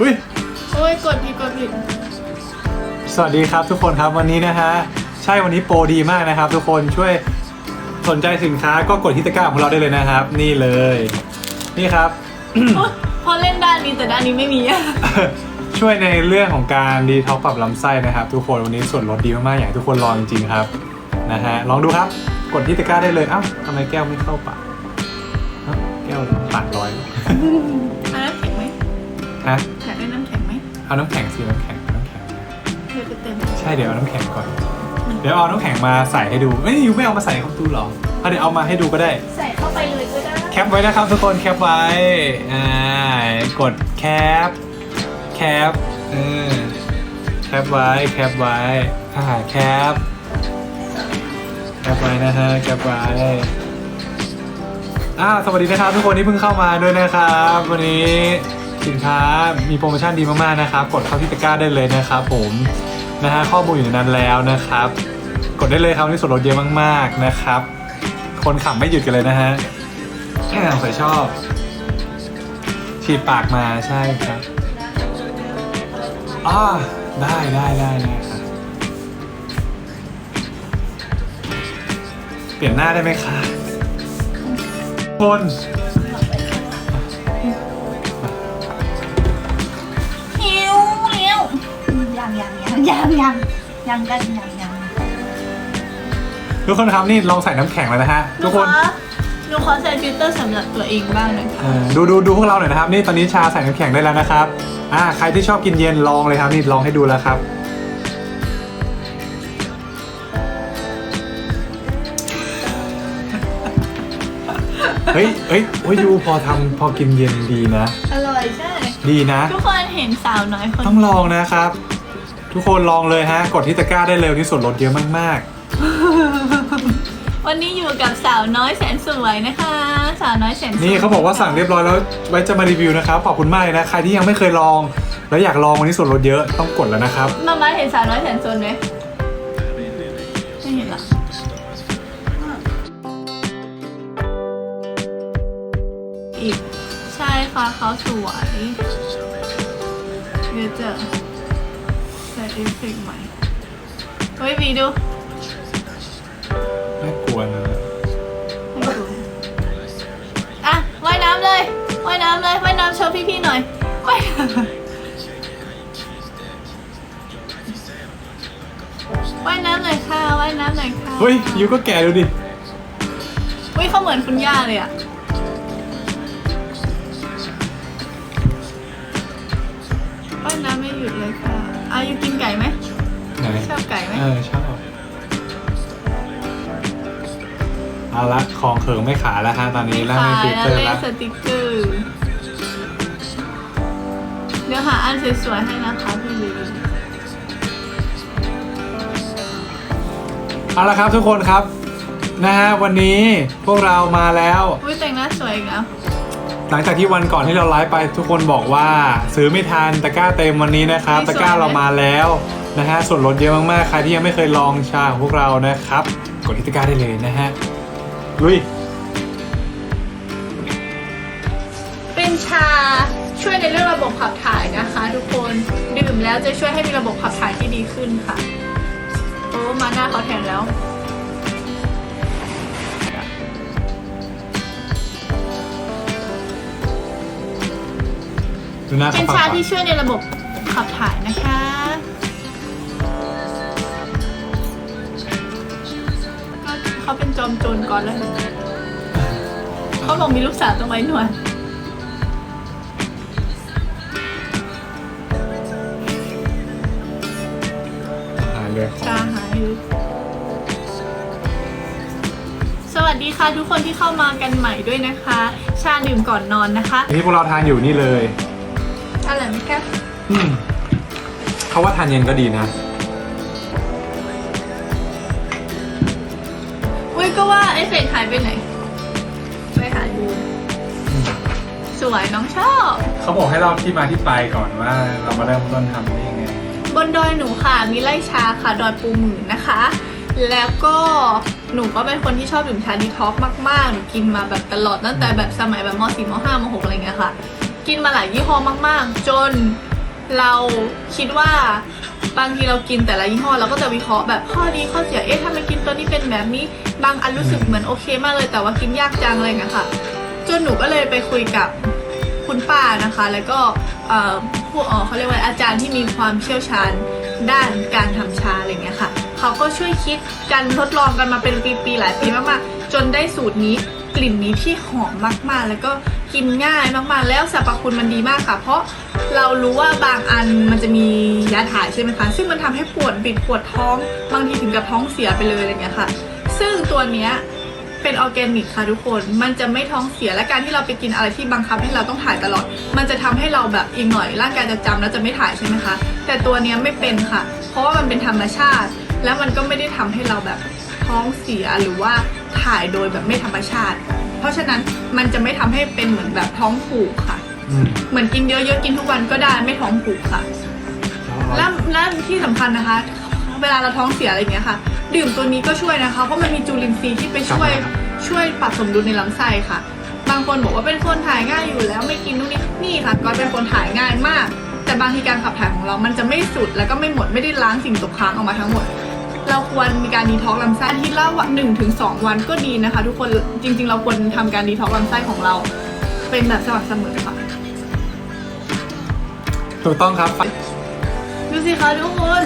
อุ้ย โอ้ยกดผิดกดผิดสวัสดีครับทุกคนครับวันนี้นะฮะใช่วันนี้โปรดีมากนะครับ ทุกคนช่วยสนใจสินค้าก็กดที่ตะกร้าของเราได้เลยนะครับ นี่เลย นี่ครับ โอ๊ยพอเล่นด้านนี้แต่ด้านนี้ไม่มีอะช่วยในเรื่องของการดีท็อกปรับลำไส้นะครับ ทุกคนวันนี้ส่วนลดดีมากๆอยากให้ทุกคนลองจริงๆครับนะฮะลองดูครับกดที่ตะกร้าได้เลยเอ้าทำไมแก้วไม่เข้าปากเอ้าแก้วปากลอยเอาน้ำแข็งไหม ฮะ เอาน้ำแข็งสิน้ำแข็งน้ำแข็งเดี๋ยวไปเต็มใช่เดี๋ยวเอาน้ำแข็งก่อน เดี๋ยวเอาน้ำแข็งมาใส่ให้ดูเอ้ยยูไม่เอามาใส่เข้าตู้หรอเอาเดี๋ยวเอามาให้ดูก็ได้ ใส่เข้าไปเลยก็ได้แคปไว้นะครับทุกคนแคปไว้อ่ากดแคปแคปเออแคปไว้แคปไว้อ่าแคปแคปไว้นะฮะแคปไว้อ่าสวัสดีนะครับทุกคนที่เพิ่งเข้ามาด้วยนะครับ วันนี้ สินค้ามีโปรโมชั่นดีมากๆนะครับ กดเข้าที่ตะกร้าได้เลยนะครับผมนะฮะข้อมูลอยู่ในนั้นแล้วนะครับ กดได้เลยครับนี่ส่วนลดเยอะมาก ๆนะครับ คนขับไม่หยุดกันเลยนะฮะแค่ใส่ชอบ ฉีดปากมาใช่ครับอ่าได้ได้ได้ได้ครับเปลี่ยนหน้าได้ไหมคะคน ยังยังยังยังยังยังกันยังยังทุกคนครับนี่ลองใส่น้ำแข็งเลยนะฮะหนูทุกขคอนหนูขอใส่ฟิลเตอร์สำหรับตัวเองบ้างหน่อยค่ะเออดูดูดูพวกเราหน่อยนะครับ นี่ตอนนี้ชาใส่น้ำแข็งได้แล้วนะครับอ่าใครที่ชอบกินเย็นลองเลยครับนี่ลองให้ดูแล้วครับ เฮ้ยเฮ้ยเฮ้ยยูพอทำพอกินเย็นดีนะ อร่อยใช่ ดีนะ ทุกคนเห็นสาวน้อยคน ต้องลองนะครับ ทุกคนลองเลยฮะ กดที่ตะกร้าได้เลยที่ส่วนลดเยอะมากวันนี้อยู่กับสาวน้อยแสนสวยนะคะ สาวน้อยแสนสวยๆนี่เขาบอกว่าสั่งเรียบร้อยแล้วไว้จะมารีวิวนะครับขอบคุณมากเลยนะใครที่ยังไม่เคยลอง แล้วอยากลองวันนี้ส่วนลดเยอะต้องกดแล้วนะครับ มามาเห็นสาวน้อยแสนสวยไหมไม่เห็นหรออีกใช่ค่ะเขาสวยเดี๋ยวจะ ใส่เอฟเฟกต์ใหม่เฮ้ยวีดูน่ากลัวนะให้ดูอะว่ายน้ำเลยว่ายน้ำเลยว่ายน้ำโชว์พี่ๆหน่อยว่ายน้ำว่ายน้ำหน่อยค่ะว่ายน้ำหน่อยค่ะเฮ้ยยูก็แก่ดูดิอุ้ยเขาเหมือนคุณย่าเลยอะว่ายน้ำไม่หยุดเลยค่ะ อายุกินไก่ไหมไหนชอบไก่ไหมเออชอบเอาละของเขิงไม่ขาแล้วฮะตอนนี้แล้วไม่ขายฟิลแล้วเตอร์เล่แล้วนสติกเกอร์เดี๋ยวหาอันสวยๆให้นะคะพี่ลีเอาละครับทุกคนครับนะฮะวันนี้พวกเรามาแล้วอุ้ยแต่งหน้าสวยอีกแล้ว หลังจากที่วันก่อนที่เราไลฟ์ไปทุกคนบอกว่า ซื้อไม่ทันตะกร้าเต็มวันนี้นะครับ ตะกร้าเรามาแล้วนะฮะส่วนลดเยอะมากๆใครที่ยังไม่เคยลองชาของพวกเรานะครับ กดที่ตะกร้าได้เลยนะฮะลุยเป็นชาช่วยในเรื่องระบบขับถ่ายนะคะ ทุกคนดื่มแล้วจะช่วยให้มีระบบขับถ่ายที่ดีขึ้นค่ะโอ้มาหน้าเขาแทนแล้ว ดูหน้าเป็เขานฟังชาก่อนที่ช่วยในระบบขับถ่ายนะคะ ก็เขาเป็นจอมโจรก่อนแล้วเขาบอกมีลูกสาวต้องไว้หนวดอ่าเลยชาหายลึกสวัสดีค่ะทุกคนที่เข้ามากันใหม่ด้วยนะคะ ชาดื่มก่อนนอนนะคะ ที่พวกเราทานอยู่นี่เลย อะไรไหมคะอืมเขาว่าทานเย็นก็ดีนะ อุ้ยก็ว่าไอเฟกหายไปไหน ไปหาดู สวยน้องชอบ เขาบอกให้เราที่มาที่ไปก่อนว่าเรามาเริ่มต้นทำได้ยังไง บนดอยหนูค่ะ มีไร่ชาค่ะ ดอยปูหมื่นนะคะ แล้วก็หนูก็เป็นคนที่ชอบดื่มชาดีท็อกซ์มากๆ หนูกินมาแบบตลอดตั้งแต่แบบสมัยแบบม .4 ม .5 ม .6 อะไรเงี้ยค่ะ กินมาหลายยี่ห้อมาก ๆ จนเราคิดว่าบางทีเรากินแต่ละยี่ห้อเราก็จะวิเคราะห์แบบข้อดีข้อเสีย เอ๊ะถ้าไม่กินตัวนี้เป็นแบบนี้ บางอันรู้สึกเหมือนโอเคมากเลยแต่ว่ากินยากจังอะไรอย่างเงี้ยค่ะ จนหนูก็เลยไปคุยกับคุณป้านะคะ แล้วก็ผู้อ่อเขาเรียกว่าอาจารย์ที่มีความเชี่ยวชาญด้านการทำชาอะไรเงี้ยค่ะ เขาก็ช่วยคิดกันทดลองกันมาเป็นปีๆหลายปีมากๆ จนได้สูตรนี้กลิ่นนี้ที่หอมมากๆ แล้วก็ กินง่ายมากๆ แล้วสรรพคุณมันดีมากค่ะ เพราะเรารู้ว่าบางอันมันจะมียาถ่ายใช่ไหมคะ ซึ่งมันทำให้ปวดบิดปวดท้อง บางทีถึงกับท้องเสียไปเลยอะไรเงี้ยค่ะ ซึ่งตัวเนี้ยเป็นออร์แกนิกค่ะทุกคน มันจะไม่ท้องเสียและการที่เราไปกินอะไรที่บังคับให้เราต้องถ่ายตลอด มันจะทำให้เราแบบอีกหน่อยร่างกายจะจำแล้วจะไม่ถ่ายใช่ไหมคะ แต่ตัวเนี้ยไม่เป็นค่ะ เพราะว่ามันเป็นธรรมชาติ แล้วมันก็ไม่ได้ทำให้เราแบบท้องเสียหรือว่าถ่ายโดยแบบไม่ธรรมชาติ เพราะฉะนั้นมันจะไม่ทำให้เป็นเหมือนแบบท้องผูกค่ะ อืมเหมือนกินเยอะๆกินทุกวันก็ได้ไม่ท้องผูกค่ะ และและที่สำคัญนะคะ เวลาเราท้องเสียอะไรอย่างเงี้ยค่ะ ดื่มตัวนี้ก็ช่วยนะคะ เพราะมันมีจุลินทรีย์ที่ไปช่วยครับ ช่วยปรับสมดุลในลำไส้ค่ะ บางคนบอกว่าเป็นคนถ่ายง่ายอยู่แล้วไม่กินนู่นนี่นี่ค่ะก็เป็นคนถ่ายง่ายมาก แต่บางทีการขับถ่ายของเรามันจะไม่สุดแล้วก็ไม่หมดไม่ได้ล้างสิ่งตกค้างออกมาทั้งหมด เราควรมีการดีท็อกซ์ลำไส้อาที่ละวันหนึ่งถึงสองวันก็ดีนะคะ ทุกคนจริง ๆ เราควรทำการดีท็อกซ์ลำไส้ของเรา เป็นแบบสม่ำเสมอค่ะถูกต้องครับ ดูสิคะทุกคน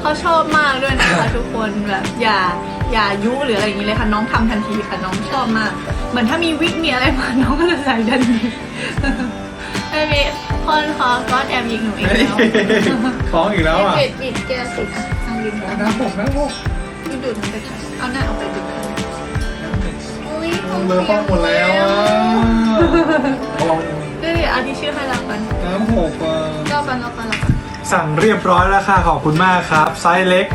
เขาชอบมากด้วยนะคะทุกคนแบบอย่าอย่ายุหรืออะไรอย่างนี้เลยค่ะน้องทำทันทีค่ะน้องชอบมาก เหมือนถ้ามีวิกมีอะไรมาน้องก็จะใส่ทันทีไม่มี คนขอก็แอบยิงหนูอีกแล้วฟ้องอีกแล้วอะปิดปิดแก้วสิอะทางยิงหนูน้ำหกน้ำหกพี่ดูดมันไปค่ะเอาหน้าออกไปดูอุ้ยเบอร์ฟ้องหมดแล้วอะลองเดี๋ยวเอาที่ชื่อให้เรากันน้ำหกอะเรากันเรากันเรากันสั่งเรียบร้อยแล้วค่ะขอบคุณมากครับ ไซส์เล็ก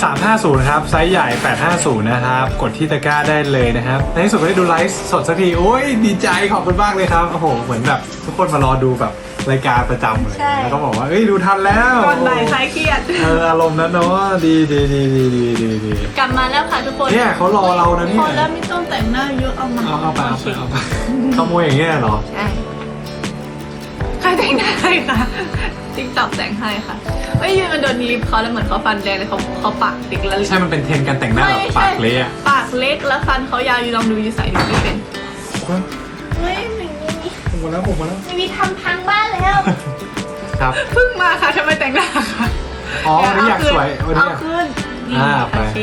350 ครับ ไซส์ใหญ่ 850 นะครับ กดที่ตะกร้าได้เลยนะครับ ในที่สุดก็ได้ดูไลฟ์สดสักที โอ้ย ดีใจขอบคุณมากเลยครับ โอ้โห เหมือนแบบ ทุกคนมารอดูแบบ รายการประจำเลยใช่ แล้วก็บอกว่าเอ้ยดูทันแล้วก่อนบ่ายคลายเครียด เอออารมณ์นั้นเนาะดีดีดีดีดีดีดี กลับมาแล้วค่ะทุกคนเนี่ยเขารอเรานะเนี่ยพอแล้วไม่ต้องแต่งหน้าเยอะเอามาเอาเอาไปเอาไปเอาไปขโมยอย่างเงี้ยเหรอ ใช่ใครแต่งหน้าให้ค่ะติ๊กต็อกแต่งให้ค่ะเอ้ยยืนมันโดนลิปเขาแล้วเหมือนเขาฟันแดงเลยเขาเขาปากติดแล้วใช่มันเป็นเทรนด์การแต่งหน้าแบบปากเละอะปากเล็กแล้วฟันเขายาวอยู่ลองดูอยู่ใส่ดูไม่เป็นเฮ้ยหนึ่งนี่ผ มมาแล้วผมมาแล้ว มีทำพังบ้านแล้ว ครับ เพิ่งมาค่ะทำไมแต่งหน้าค่ะอ๋อวันนี้อยากสวยวันนี้เอาอยาก ขึ้นนี่อ่าไป โอเค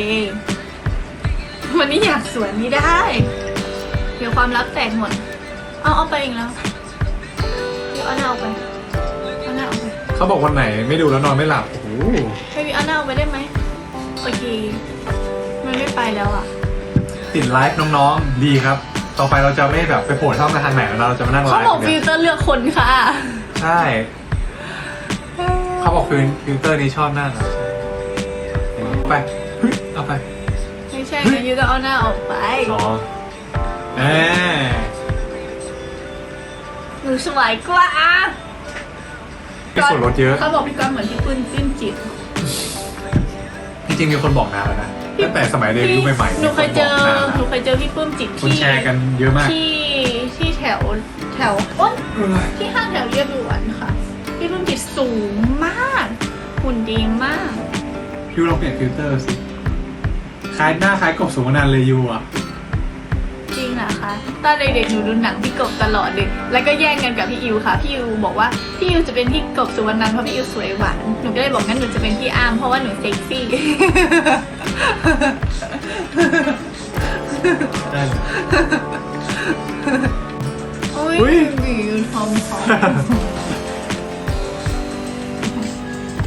วันนี้อยากสวยไม่ได้ เดี๋ยวความลับแตกหมด เอาเอาไปอีกแล้ว เดี๋ยวเอาหน้าเอาไปเอาหน้าเอาไปเขาบอกวันไหนไม่ดูแล้วนอนไม่หลับ โอ้โหให้พี่เอาหน้าเอาไปได้ไหมโอเคมันไม่ไปแล้วอะ ติดไลฟ์น้องๆ ดีครับ ต่อไปเราจะไม่แบบไปโผล่ช่องทางไหนแล้วเราจะมานั่งไลเขาฟ์บอกฟิเนี่ลยเตอร์เลือกคนค่ะ ใช่เขาบอกฟิลฟิลเตอร์นี้ชอบหน้าเราเอาไปเฮ้ยเอาไปไม่ใช่ไงยูต้องเอาหน้าออกไปอ๋อแหมหนูสวยกว่ามีส่วนลดเยอะ เขาบอกพี่ก้อนเหมือนพี่ปื้นจิ้นจิต จริงๆมีคนบอกนานแล้วนะ ตั้งแต่สมัยเรียนรู้ใหม่ๆหนูเคยเจอมีคนบอกนานหนูเคยเจอพี่ปื้มจิตคนที่แชร์กันเยอะมาก ที่ที่แถวแถวอ้นที่ห้างแถวเรียบด่วนค่ะ พี่ปื้มจิตสูงมากหุ่นดีมากยูลองเปลี่ยนฟิลเตอร์สิคล้ายหน้าคล้ายกบสุวรรณเลยยูอะ จริงนะคะตอนเด็กๆหนูดูหนังพี่กบตลอดเลย แล้วก็แย่งกันกับพี่อิวค่ะ พี่อิวบอกว่าพี่อิวจะเป็นพี่กบสุวรรณันท์เพราะพี่อิวสวยหวาน หนูก็เลยบอกงั้นหนูจะเป็นพี่อาร์มเพราะว่าหนูเซ็กซี่ ได้เลย อุ้ยอุ๊ยวิวทอมทอม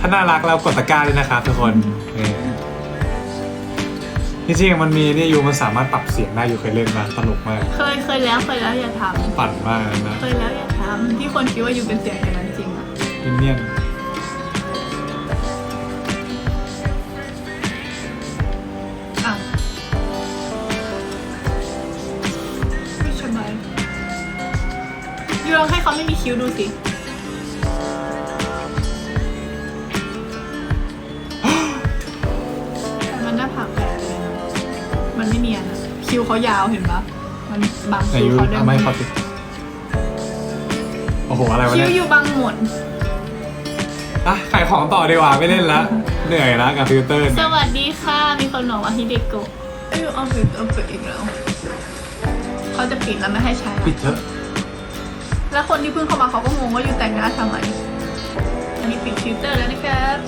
ถ้าน่ารักเรากดตะกร้าด้วยนะครับทุกคนนี่ จริงๆมันมีนี่ยูมันสามารถปรับเสียงได้ยูเคยเล่นมาสนุกมาก เคยเคยแล้วเคยแล้วอย่าทปั่นมากนะำเคยแล้วอย่าทำที่คนคิดว่าอยู่เป็นเสียงอย่างนั้นจริงอะอินเนียนอะไม่สบายยูลองให้เขาไม่มีคิ้วดูสิ คิ้วเขายาวเห็นปะมันบางไหนคิ้วยูเขาได้ทำให้เขาติดโห อะไรวะคิ้เนี่วยอยู่บางหมด อะขายของต่อดีกว่าไม่เล่นละ เหนื่อยละกับฟิลเตอร์สเนี่ยวัสดีค่ะ มีคนบอกว่าฮิเดโกะเอ้ยเอาปิดเอาปิดอีกแล้ว เขาจะปิดแล้วไม่ให้ใช้ละปิดเถอะแล้วคนที่เพิ่งเข้ามาเขาก็งงว่าอยู่แต่งหน้าทำไม อันนี้ปิดฟิลเตอร์แล้วนะครับ